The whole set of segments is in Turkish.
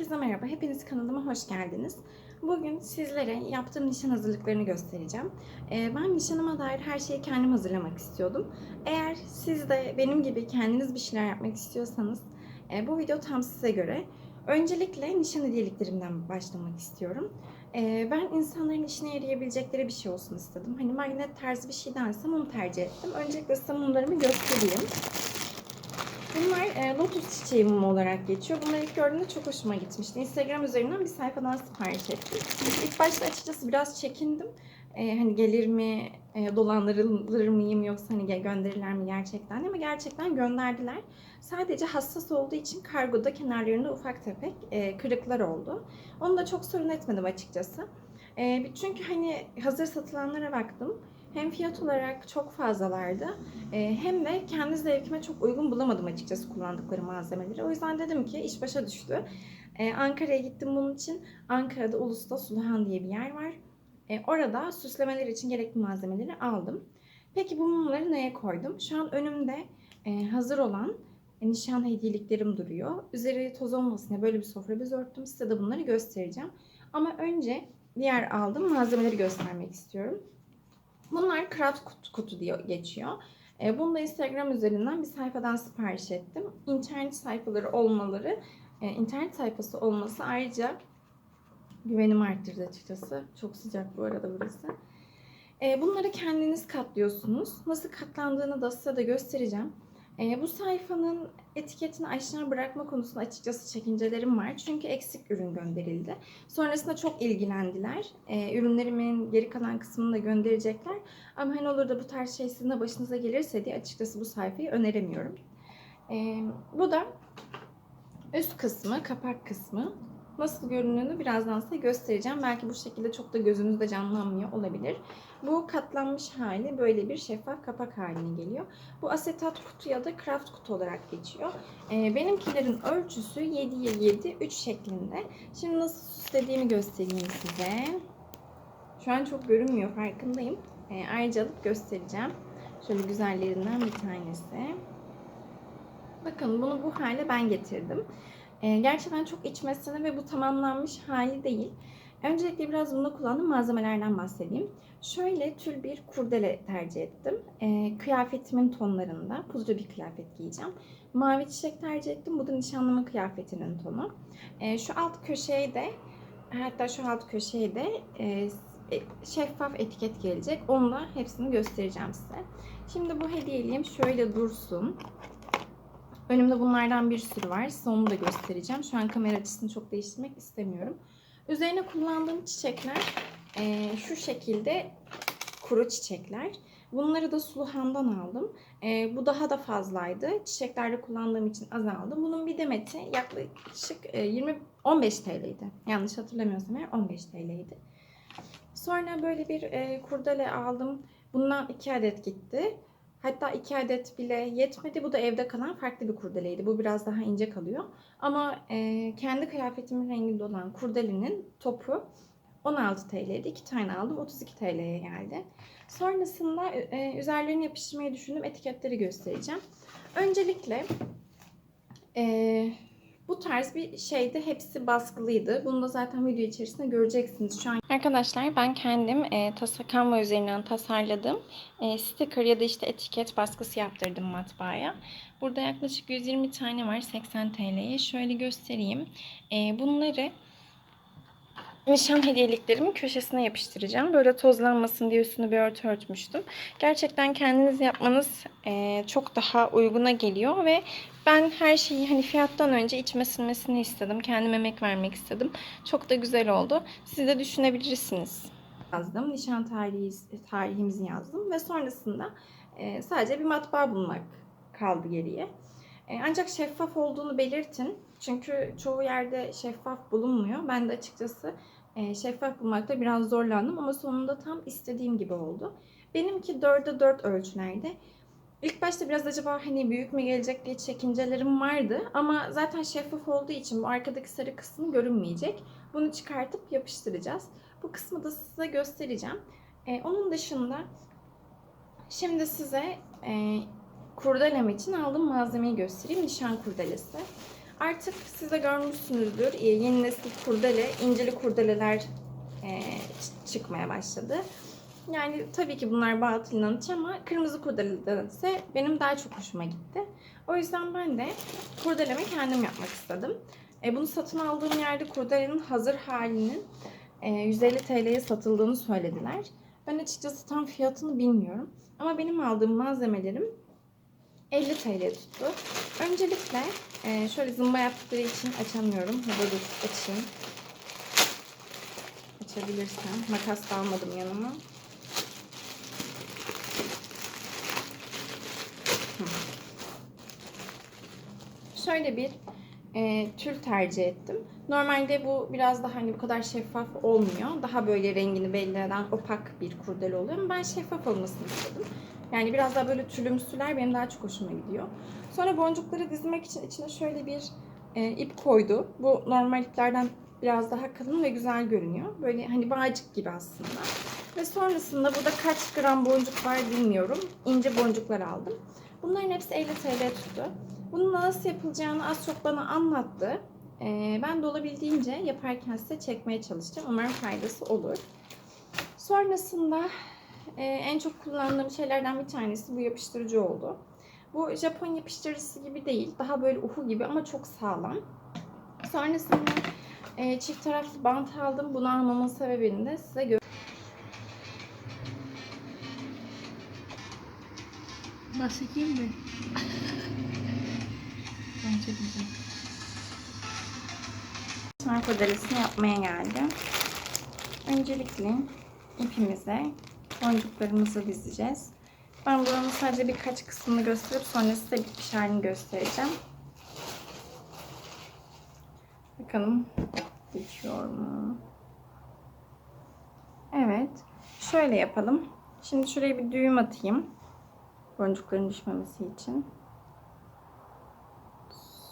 Herkese merhaba, hepiniz kanalıma hoş geldiniz. Bugün sizlere yaptığım nişan hazırlıklarını göstereceğim. Ee, ben nişanıma dair her şeyi kendim hazırlamak istiyordum. Eğer siz de benim gibi kendiniz bir şeyler yapmak istiyorsanız e, bu video tam size göre. Öncelikle nişan hediyeliklerimden başlamak istiyorum. Ee, ben insanların işine yarayabilecekleri bir şey olsun istedim. Hani magnet tarzı bir şeydense mum tercih ettim. Öncelikle size göstereyim. Bunlar e, lotus çiçeği mumu olarak geçiyor. Bunları ilk gördüğümde çok hoşuma gitmişti. Instagram üzerinden bir sayfadan sipariş ettim. İlk başta açıkçası biraz çekindim. E, hani gelir mi, e, dolandırılır mıyım yoksa hani gönderirler mi gerçekten ama gerçekten gönderdiler. Sadece hassas olduğu için kargoda kenarlarında ufak tefek e, kırıklar oldu. Onu da çok sorun etmedim açıkçası. E, çünkü hani hazır satılanlara baktım. Hem fiyat olarak çok fazlalardı ee, hem de kendi zevkime çok uygun bulamadım açıkçası kullandıkları malzemeleri. O yüzden dedim ki iş başa düştü. Ee, Ankara'ya gittim bunun için. Ankara'da Ulus'ta Suluhan diye bir yer var. Ee, orada süslemeler için gerekli malzemeleri aldım. Peki bu mumları neye koydum? Şu an önümde e, hazır olan e, nişan hediyeliklerim duruyor. Üzeri toz olmasın diye böyle bir sofra bez örttüm. Size de bunları göstereceğim. Ama önce diğer aldığım malzemeleri göstermek istiyorum. Bunlar craft kutu, kutu diye geçiyor. E, Bunu da Instagram üzerinden bir sayfadan sipariş ettim. İnternet sayfaları olmaları, e, internet sayfası olması ayrıca güvenimi arttırdı açıkçası. Çok sıcak bu arada burası. E, Bunları kendiniz katlıyorsunuz. Nasıl katlandığını da size de göstereceğim. E, Bu sayfanın etiketini aşağı bırakma konusunda açıkçası çekincelerim var. Çünkü eksik ürün gönderildi. Sonrasında çok ilgilendiler. E, ürünlerimin geri kalan kısmını da gönderecekler. Ama hani olur da bu tarz şey sizin de başınıza gelirse diye açıkçası bu sayfayı öneremiyorum. E, bu da üst kısmı, kapak kısmı. Nasıl göründüğünü birazdan size göstereceğim. Belki bu şekilde çok da gözünüzde canlanmıyor olabilir. Bu katlanmış hali böyle bir şeffaf kapak haline geliyor. Bu asetat kutu ya da craft kutu olarak geçiyor. Ee, benimkilerin ölçüsü 7'ye 7, 3 şeklinde. Şimdi nasıl süslediğimi göstereyim size. Şu an çok görünmüyor farkındayım. Ee, ayrıca alıp göstereceğim. Şöyle güzellerinden bir tanesi. Bakın bunu bu hale ben getirdim. Ee, gerçekten çok içmesine ve bu tamamlanmış hali değil. Öncelikle biraz bunda kullandığım malzemelerden bahsedeyim. Şöyle tül bir kurdele tercih ettim. Ee, kıyafetimin tonlarında pudra bir kıyafet giyeceğim. Mavi çiçek tercih ettim. Bu da nişanlımın kıyafetinin tonu. Ee, şu alt köşeye de hatta şu alt köşeye de e, e, şeffaf etiket gelecek. Onu da hepsini göstereceğim size. Şimdi bu hediyeliğim şöyle dursun. Önümde bunlardan bir sürü var. Size onu da göstereceğim. Şu an kamera açısını çok değiştirmek istemiyorum. Üzerine kullandığım çiçekler e, şu şekilde kuru çiçekler. Bunları da Suluhan'dan aldım. E, bu daha da fazlaydı. Çiçeklerde kullandığım için azaldı. Bunun bir demeti yaklaşık e, 20 15 TL'ydi. Yanlış hatırlamıyorsam eğer 15 TL'ydi. Sonra böyle bir e, kurdele aldım. Bundan 2 adet gitti. Hatta 2 adet bile yetmedi. Bu da evde kalan farklı bir kurdeleydi. Bu biraz daha ince kalıyor. Ama e, kendi kıyafetimin renginde olan kurdelenin topu 16 TL'ydi. 2 tane aldım. 32 TL'ye geldi. Sonrasında e, üzerlerine yapıştırmayı düşündüm. Etiketleri göstereceğim. Öncelikle e, bu tarz bir şeyde hepsi baskılıydı. Bunu da zaten video içerisinde göreceksiniz. Şu an Arkadaşlar ben kendim e, tasa Canva üzerinden tasarladım. E, sticker ya da işte etiket baskısı yaptırdım matbaaya. Burada yaklaşık 120 tane var 80 TL'ye. Şöyle göstereyim. E, bunları nişan hediyeliklerimin köşesine yapıştıracağım. Böyle tozlanmasın diye üstünü bir örtü örtmüştüm. Gerçekten kendiniz yapmanız e, çok daha uyguna geliyor ve ben her şeyi hani fiyattan önce içme sinmesini istedim. Kendim emek vermek istedim. Çok da güzel oldu. Siz de düşünebilirsiniz. Yazdım. Nişan tarihi, tarihimizi yazdım ve sonrasında e, sadece bir matbaa bulmak kaldı geriye. E, ancak şeffaf olduğunu belirtin. Çünkü çoğu yerde şeffaf bulunmuyor. Ben de açıkçası e, şeffaf bulmakta biraz zorlandım ama sonunda tam istediğim gibi oldu. Benimki 4'e 4 ölçülerde. İlk başta biraz acaba hani büyük mü gelecek diye çekincelerim vardı. Ama zaten şeffaf olduğu için bu arkadaki sarı kısmı görünmeyecek. Bunu çıkartıp yapıştıracağız. Bu kısmı da size göstereceğim. E, onun dışında şimdi size e, kurdelem için aldığım malzemeyi göstereyim. Nişan kurdelesi. Artık siz de görmüşsünüzdür. e, Yeni nesil kurdele, inceli kurdeleler e, çıkmaya başladı. Yani tabii ki bunlar batıl inanç ama kırmızı kurdeleden ise benim daha çok hoşuma gitti. O yüzden ben de kurdelemi kendim yapmak istedim. E, bunu satın aldığım yerde kurdelenin hazır halinin e, 150 TL'ye satıldığını söylediler. Ben açıkçası tam fiyatını bilmiyorum. Ama benim aldığım malzemelerim 50 TL tuttu. Öncelikle e, şöyle zımba yaptıkları için açamıyorum. Hadi dur açayım. Açabilirsem. Makas da almadım yanıma. Şöyle bir e, tül tercih ettim. Normalde bu biraz daha hani bu kadar şeffaf olmuyor. Daha böyle rengini belli eden opak bir kurdele oluyor ama ben şeffaf olmasını istedim. Yani biraz daha böyle tülümsüler benim daha çok hoşuma gidiyor. Sonra boncukları dizmek için içine şöyle bir e, ip koydu. Bu normal iplerden biraz daha kalın ve güzel görünüyor. Böyle hani bağcık gibi aslında. Ve sonrasında burada kaç gram boncuk var bilmiyorum. İnce boncuklar aldım. Bunların hepsi 50 TL tuttu. Bunun nasıl yapılacağını az çok bana anlattı. Ee, ben de olabildiğince yaparken size çekmeye çalışacağım. Umarım faydası olur. Sonrasında e, en çok kullandığım şeylerden bir tanesi bu yapıştırıcı oldu. Bu Japon yapıştırıcısı gibi değil. Daha böyle uhu gibi ama çok sağlam. Sonrasında e, çift taraflı bant aldım. Bunu almamın sebebini de size gö- Bahsedeyim mi? Bence güzel. Sınav modelesini yapmaya geldim. Öncelikle ipimize boncuklarımızı dizeceğiz. Ben buranın sadece birkaç kısmını gösterip sonra size bitmiş halini göstereceğim. Bakalım geçiyor mu? Evet. Şöyle yapalım. Şimdi şuraya bir düğüm atayım. Boncukların düşmemesi için.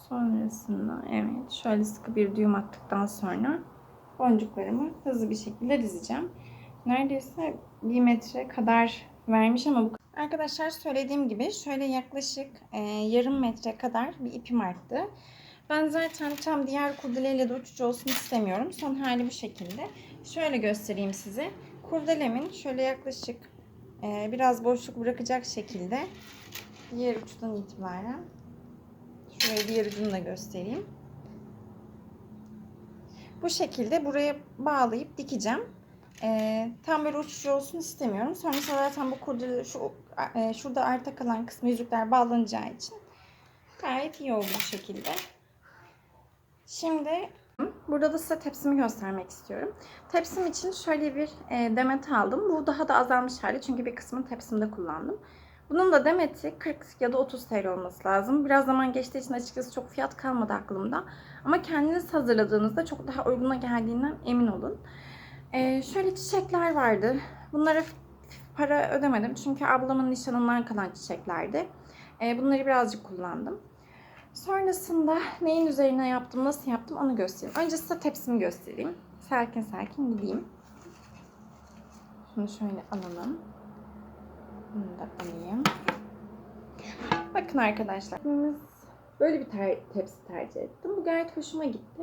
Sonrasında evet şöyle sıkı bir düğüm attıktan sonra boncuklarımı hızlı bir şekilde dizeceğim. Neredeyse bir metre kadar vermiş ama bu Arkadaşlar söylediğim gibi şöyle yaklaşık e, yarım metre kadar bir ipim arttı. Ben zaten tam diğer kurdeleyle de uçucu olsun istemiyorum. Son hali bu şekilde. Şöyle göstereyim size. Kurdelemin şöyle yaklaşık e, biraz boşluk bırakacak şekilde diğer uçtan itibaren Şuraya diğer ucunu da göstereyim. Bu şekilde buraya bağlayıp dikeceğim. Ee, tam böyle uçucu olsun istemiyorum. Sonrasında zaten bu kurdele şu e, şurada arta kalan kısmı yüzükler bağlanacağı için gayet iyi oldu bu şekilde. Şimdi burada da size tepsimi göstermek istiyorum. Tepsim için şöyle bir e, demet aldım. Bu daha da azalmış hali çünkü bir kısmını tepsimde kullandım. Bunun da demeti 40 ya da 30 TL olması lazım. Biraz zaman geçtiği için açıkçası çok fiyat kalmadı aklımda. Ama kendiniz hazırladığınızda çok daha uyguna geldiğinden emin olun. Ee, şöyle çiçekler vardı. Bunlara para ödemedim çünkü ablamın nişanından kalan çiçeklerdi. Ee, bunları birazcık kullandım. Sonrasında neyin üzerine yaptım, nasıl yaptım onu göstereyim. Önce size tepsimi göstereyim. Sakin sakin gideyim. Şunu şöyle alalım. Bunu da alayım. Bakın arkadaşlar. Böyle bir ter- tepsi tercih ettim. Bu gayet hoşuma gitti.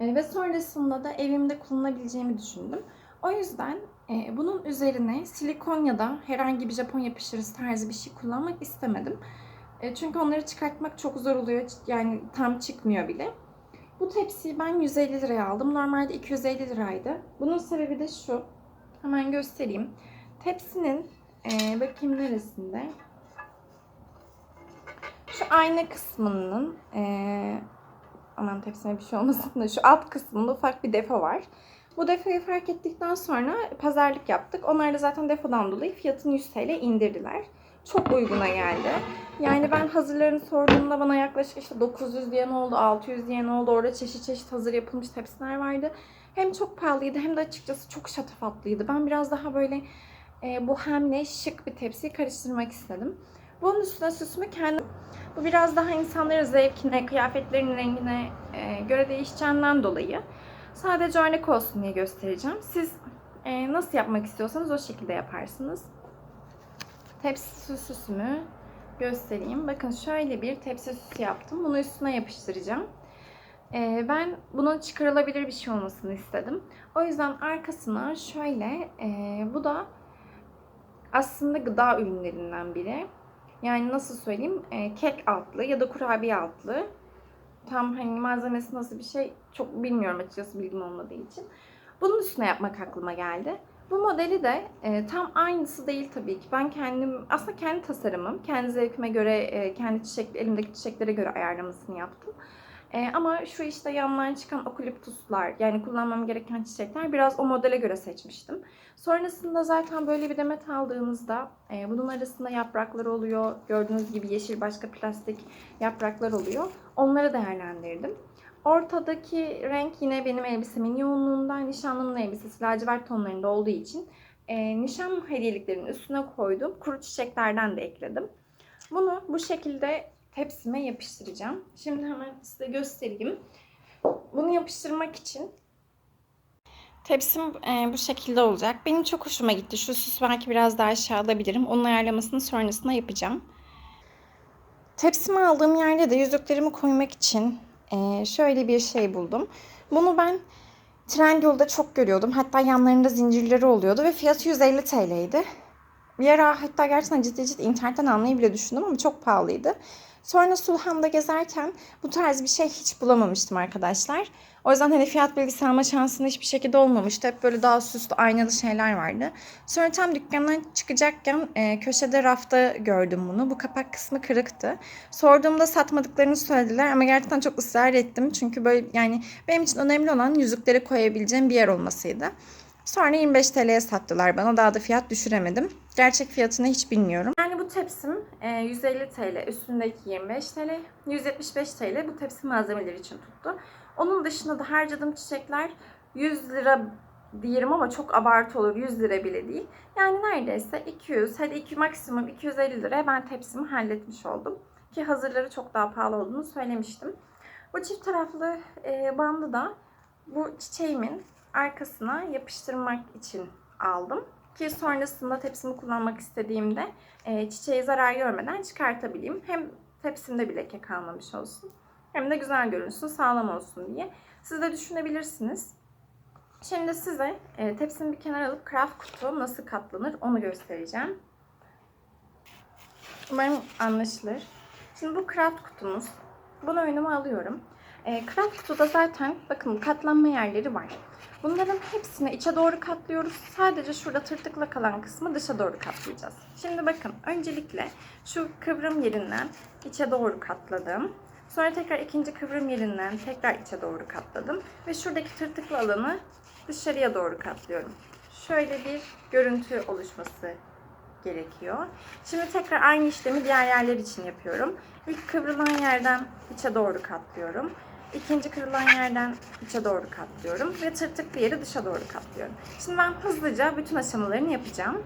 E, ve sonrasında da evimde kullanabileceğimi düşündüm. O yüzden e, bunun üzerine silikon ya da herhangi bir Japon yapıştırıcı tarzı bir şey kullanmak istemedim. E, çünkü onları çıkartmak çok zor oluyor. Yani tam çıkmıyor bile. Bu tepsiyi ben 150 liraya aldım. Normalde 250 liraydı. Bunun sebebi de şu. Hemen göstereyim. Tepsinin ee, bakayım neresinde? Şu ayna kısmının ee, aman tepsime bir şey olmasın da şu alt kısmında ufak bir defo var. Bu defoyu fark ettikten sonra pazarlık yaptık. Onlar da zaten defodan dolayı fiyatını 100 TL indirdiler. Çok uyguna geldi. Yani ben hazırlarını sorduğumda bana yaklaşık işte 900 diyen oldu, 600 diyen oldu. Orada çeşit çeşit hazır yapılmış tepsiler vardı. Hem çok pahalıydı hem de açıkçası çok şatafatlıydı. Ben biraz daha böyle e, bu hemle şık bir tepsiyi karıştırmak istedim. Bunun üstüne süsümü kendim... Bu biraz daha insanların zevkine, kıyafetlerinin rengine e, göre değişeceğinden dolayı sadece örnek olsun diye göstereceğim. Siz e, nasıl yapmak istiyorsanız o şekilde yaparsınız. Tepsi süsümü göstereyim. Bakın şöyle bir tepsi süsü yaptım. Bunu üstüne yapıştıracağım. Ee, ben bunun çıkarılabilir bir şey olmasını istedim. O yüzden arkasına şöyle, e, bu da aslında gıda ürünlerinden biri. Yani nasıl söyleyeyim, e, kek altlı ya da kurabiye altlı. Tam hani malzemesi nasıl bir şey çok bilmiyorum açıkçası bilgim olmadığı için. Bunun üstüne yapmak aklıma geldi. Bu modeli de e, tam aynısı değil tabii ki. Ben kendim, aslında kendi tasarımım, kendi zevkime göre, e, kendi çiçek, elimdeki çiçeklere göre ayarlamasını yaptım. E, ama şu işte yandan çıkan okuliptuslar, yani kullanmam gereken çiçekler biraz o modele göre seçmiştim. Sonrasında zaten böyle bir demet aldığınızda e, bunun arasında yapraklar oluyor. Gördüğünüz gibi yeşil başka plastik yapraklar oluyor. Onları değerlendirdim. Ortadaki renk yine benim elbisemin yoğunluğundan nişanlımın elbisesi lacivert tonlarında olduğu için e, nişan hediyeliklerinin üstüne koydum. Kuru çiçeklerden de ekledim. Bunu bu şekilde tepsime yapıştıracağım. Şimdi hemen size göstereyim. Bunu yapıştırmak için tepsim e, bu şekilde olacak. Benim çok hoşuma gitti. Şu süs belki biraz daha aşağı alabilirim. Onun ayarlamasını sonrasında yapacağım. Tepsimi aldığım yerde de yüzüklerimi koymak için e, şöyle bir şey buldum. Bunu ben Trendyol'da çok görüyordum. Hatta yanlarında zincirleri oluyordu ve fiyatı 150 TL'ydi. Bir ara hatta gerçekten ciddi ciddi internetten almayı bile düşündüm ama çok pahalıydı. Sonra Sulhan'da gezerken bu tarz bir şey hiç bulamamıştım arkadaşlar. O yüzden hani fiyat bilgisi alma şansım hiçbir şekilde olmamıştı. Hep böyle daha süslü aynalı şeyler vardı. Sonra tam dükkandan çıkacakken e, köşede rafta gördüm bunu. Bu kapak kısmı kırıktı. Sorduğumda satmadıklarını söylediler ama gerçekten çok ısrar ettim. Çünkü böyle yani benim için önemli olan yüzükleri koyabileceğim bir yer olmasıydı. Sonra 25 TL'ye sattılar bana. Daha da fiyat düşüremedim. Gerçek fiyatını hiç bilmiyorum. Yani bu tepsim e, 150 TL, üstündeki 25 TL, 175 TL bu tepsi malzemeleri için tuttu. Onun dışında da harcadığım çiçekler 100 lira diyelim ama çok abartı olur. 100 lira bile değil. Yani neredeyse 200, hadi 2 maksimum 250 liraya ben tepsimi halletmiş oldum. Ki hazırları çok daha pahalı olduğunu söylemiştim. Bu çift taraflı e, bandı da bu çiçeğimin arkasına yapıştırmak için aldım. Ki sonrasında tepsimi kullanmak istediğimde e, çiçeği zarar görmeden çıkartabileyim. Hem tepsimde bir leke kalmamış olsun. Hem de güzel görünsün, sağlam olsun diye. Siz de düşünebilirsiniz. Şimdi size e, tepsimi bir kenara alıp craft kutu nasıl katlanır onu göstereceğim. Umarım anlaşılır. Şimdi bu craft kutumuz. Bunu önüme alıyorum. E, craft kutuda zaten bakın katlanma yerleri var. Bunların hepsini içe doğru katlıyoruz. Sadece şurada tırtıkla kalan kısmı dışa doğru katlayacağız. Şimdi bakın öncelikle şu kıvrım yerinden içe doğru katladım. Sonra tekrar ikinci kıvrım yerinden tekrar içe doğru katladım. Ve şuradaki tırtıklı alanı dışarıya doğru katlıyorum. Şöyle bir görüntü oluşması gerekiyor. Şimdi tekrar aynı işlemi diğer yerler için yapıyorum. İlk kıvrılan yerden içe doğru katlıyorum. İkinci kırılan yerden içe doğru katlıyorum ve tırtıklı yeri dışa doğru katlıyorum. Şimdi ben hızlıca bütün aşamalarını yapacağım.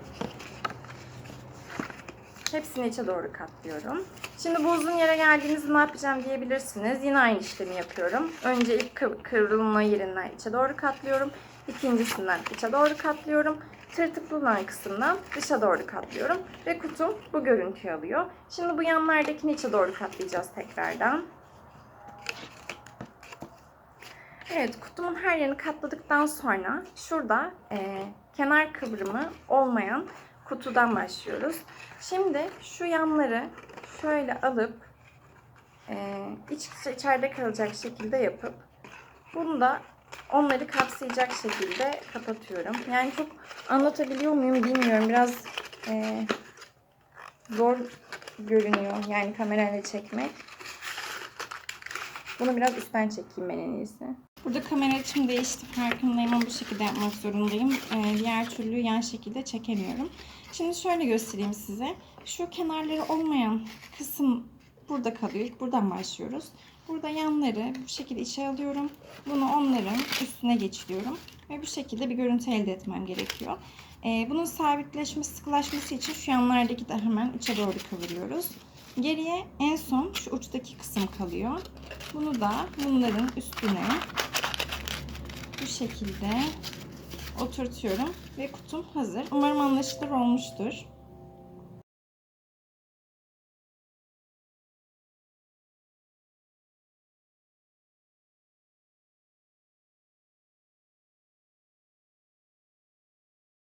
Hepsini içe doğru katlıyorum. Şimdi bu uzun yere geldiğinizde ne yapacağım diyebilirsiniz. Yine aynı işlemi yapıyorum. Önce ilk kıv- kıvrılma yerinden içe doğru katlıyorum. İkincisinden içe doğru katlıyorum. Tırtıklı olan kısımdan dışa doğru katlıyorum. Ve kutum bu görüntüyü alıyor. Şimdi bu yanlardakini içe doğru katlayacağız tekrardan. Evet, kutumun her yerini katladıktan sonra şurada e, kenar kıvrımı olmayan kutudan başlıyoruz. Şimdi şu yanları şöyle alıp e, iç içeride kalacak şekilde yapıp bunu da onları kapsayacak şekilde kapatıyorum. Yani çok anlatabiliyor muyum bilmiyorum. Biraz e, zor görünüyor yani kamerayla çekmek. Bunu biraz üstten çekeyim ben en iyisi. Burada kamera açım değişti farkındayım ama bu şekilde yapmak zorundayım. Ee, diğer türlü yan şekilde çekemiyorum. Şimdi şöyle göstereyim size. Şu kenarları olmayan kısım burada kalıyor. İlk buradan başlıyoruz. Burada yanları bu şekilde içe alıyorum. Bunu onların üstüne geçiriyorum. Ve bu şekilde bir görüntü elde etmem gerekiyor. Ee, bunun sabitleşmesi, sıkılaşması için şu yanlardaki de hemen içe doğru kıvırıyoruz. Geriye en son şu uçtaki kısım kalıyor. Bunu da bunların üstüne bu şekilde oturtuyorum ve kutum hazır. Umarım anlaşılır olmuştur.